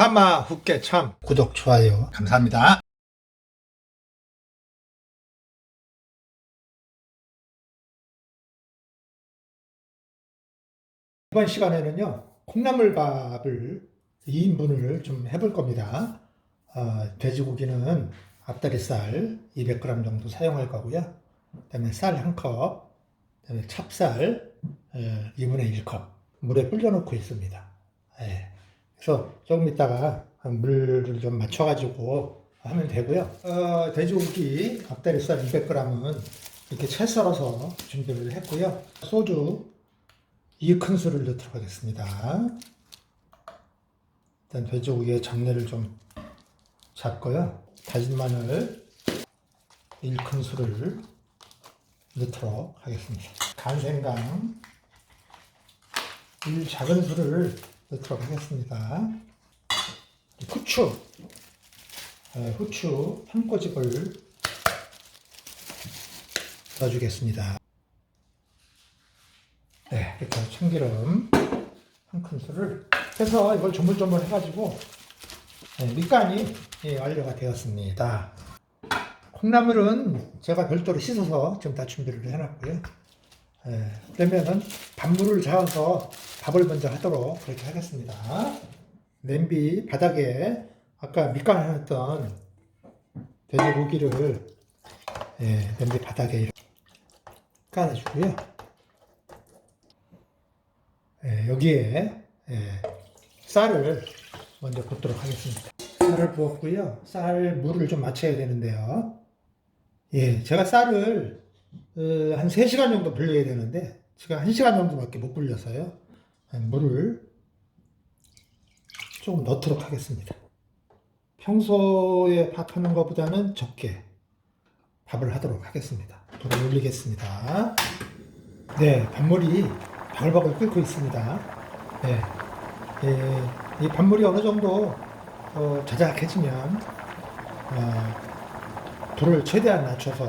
파마 훅개참 구독 좋아요 감사합니다. 이번 시간에는요 콩나물밥을 2인분을 좀 해볼 겁니다. 어, 돼지고기는 앞다리살 200g 정도 사용할 거고요. 그다음에 쌀한 컵, 그다음에 찹쌀 어, 2분의 1컵 물에 불려놓고 있습니다. 예. 그래서 조금 있다가 물을 좀 맞춰가지고 하면 되고요. 어, 돼지고기 앞다리살 200g은 이렇게 채 썰어서 준비를 했고요. 소주 2큰술을 넣도록 하겠습니다. 일단 돼지고기의 잡내를 좀 잡고요. 다진 마늘 1큰술을 넣도록 하겠습니다. 간생강 1 작은 술을 넣도록 하겠습니다. 후추, 네, 후추 한 꼬집을 넣어주겠습니다. 네, 이렇게 참기름 한 큰술을 해서 이걸 조물조물 해가지고 네, 밑간이 예, 완료가 되었습니다. 콩나물은 제가 별도로 씻어서 지금 다 준비를 해놨고요. 예, 그러면은 밥물을 저어서 밥을 먼저 하도록 그렇게 하겠습니다. 냄비 바닥에 아까 밑간 해놨던 돼지고기를 예, 냄비 바닥에 깔아주고요. 예, 여기에 예, 쌀을 먼저 붓도록 하겠습니다. 쌀을 부었고요. 쌀 물을 좀 맞춰야 되는데요. 예, 제가 쌀을 어, 한 3시간 정도 불려야 되는데 제가 1시간 정도밖에 못 불려서요. 예, 물을 조금 넣도록 하겠습니다. 평소에 밥 하는 것보다는 적게 밥을 하도록 하겠습니다. 불을 올리겠습니다. 네, 밥물이 바글바글 끓고 있습니다. 네, 예, 이 밥물이 어느 정도 어, 자작해지면 어, 불을 최대한 낮춰서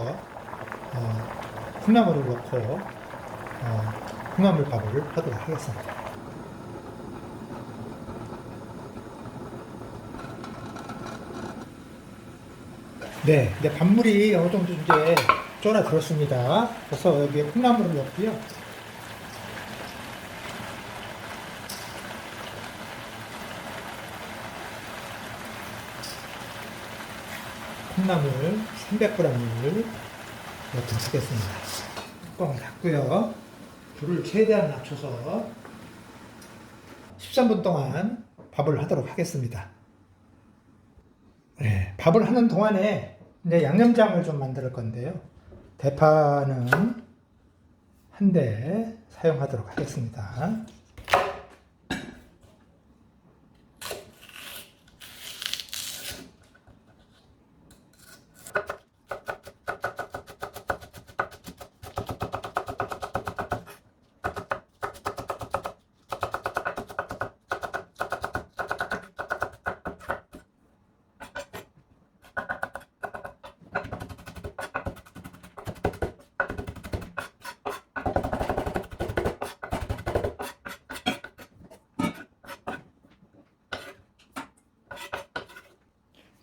어, 콩나물을 넣고 어, 콩나물 밥을 하도록 하겠습니다. 네, 이제 밥물이 어느 정도 이제 쫄아 들었습니다. 그래서 여기에 콩나물을 넣고요. 콩나물 300g을 넣도록 하겠습니다. 뚜껑을 닫고요. 불을 최대한 낮춰서 13분 동안 밥을 하도록 하겠습니다. 네, 밥을 하는 동안에 이제 양념장을 좀 만들 건데요. 대파는 한 대 사용하도록 하겠습니다.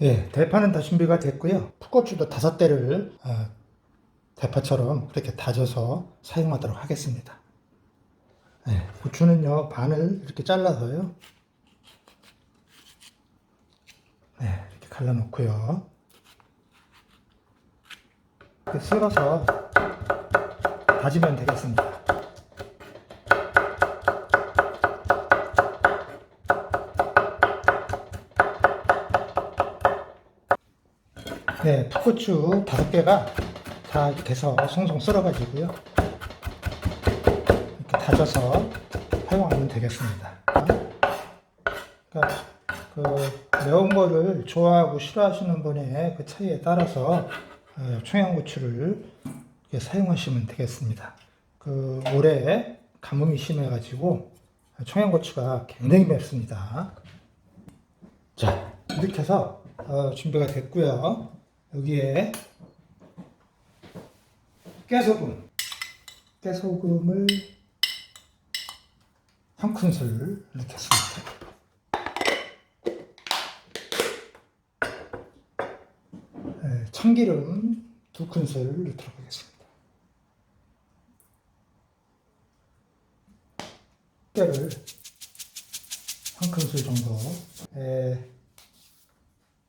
네, 대파는 다 준비가 됐고요. 풋고추도 다섯 대를 어, 대파처럼 그렇게 다져서 사용하도록 하겠습니다. 네, 고추는요 반을 이렇게 잘라서요. 네, 이렇게 갈라놓고요. 이렇게 썰어서 다지면 되겠습니다. 네, 풋고추 다섯 개가 다 해서 송송 썰어가지고요. 이렇게 다져서 사용하면 되겠습니다. 그러니까 그 매운 거를 좋아하고 싫어하시는 분의 그 차이에 따라서 어, 청양고추를 사용하시면 되겠습니다. 그 올해 가뭄이 심해가지고 청양고추가 굉장히 맵습니다. 자, 이렇게 해서 어, 준비가 됐고요. 여기에 깨소금 깨소금을 한 큰술 넣겠습니다. 네, 참기름 두 큰술 넣도록 하겠습니다. 깨를 한 큰술 정도 에,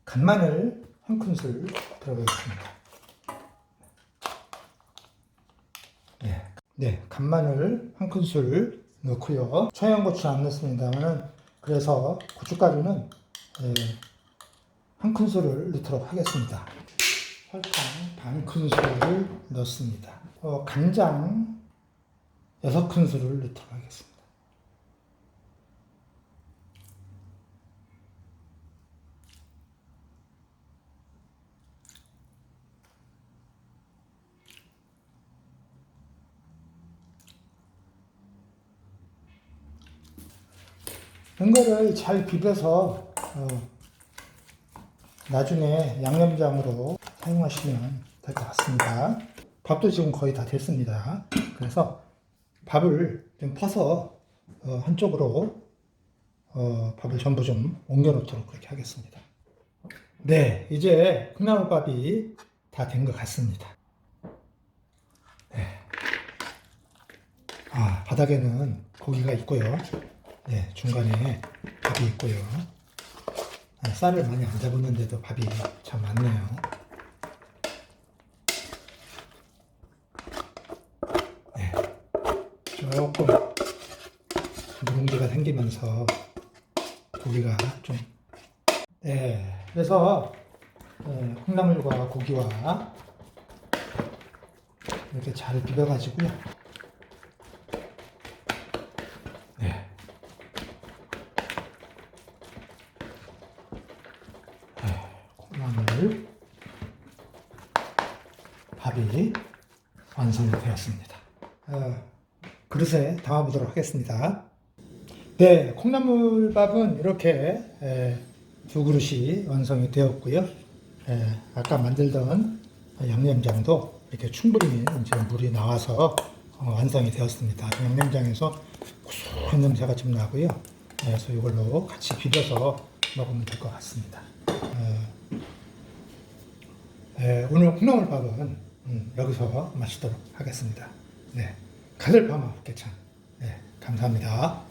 간마늘 한 큰술 들어가겠습니다. 네, 네, 간마늘 한 큰술 넣고요. 청양고추 안 넣습니다만은 그래서 고춧가루는 예, 한 큰술을 넣도록 하겠습니다. 설탕 반 큰술을 넣습니다. 어, 간장 여섯 큰술을 넣도록 하겠습니다. 이거를 잘 비벼서 어, 나중에 양념장으로 사용하시면 될 것 같습니다. 밥도 지금 거의 다 됐습니다. 그래서 밥을 좀 퍼서 어, 한쪽으로 어, 밥을 전부 좀 옮겨 놓도록 그렇게 하겠습니다. 네, 이제 콩나물밥이 다 된 것 같습니다. 네. 아, 바닥에는 고기가 있고요. 네, 중간에 밥이 있고요. 아, 쌀을 많이 안 잡았는데도 밥이 참 많네요. 네, 조금 누룽지가 생기면서 고기가 좀 네, 그래서 네, 콩나물과 고기와 이렇게 잘 비벼가지고요. 네. 콩나물 밥이 완성이 되었습니다. 어, 그릇에 담아보도록 하겠습니다. 네, 콩나물밥은 이렇게 에, 두 그릇이 완성이 되었고요. 에, 아까 만들던 양념장도 이렇게 충분히 이제 물이 나와서 어, 완성이 되었습니다. 양념장에서 고소한 냄새가 좀 나고요. 네, 그래서 이걸로 같이 비벼서 먹으면 될 것 같습니다. 어, 에, 오늘 콩나물밥은 음, 여기서 마치도록 하겠습니다. 네, 가들파마 깨창. 네, 감사합니다.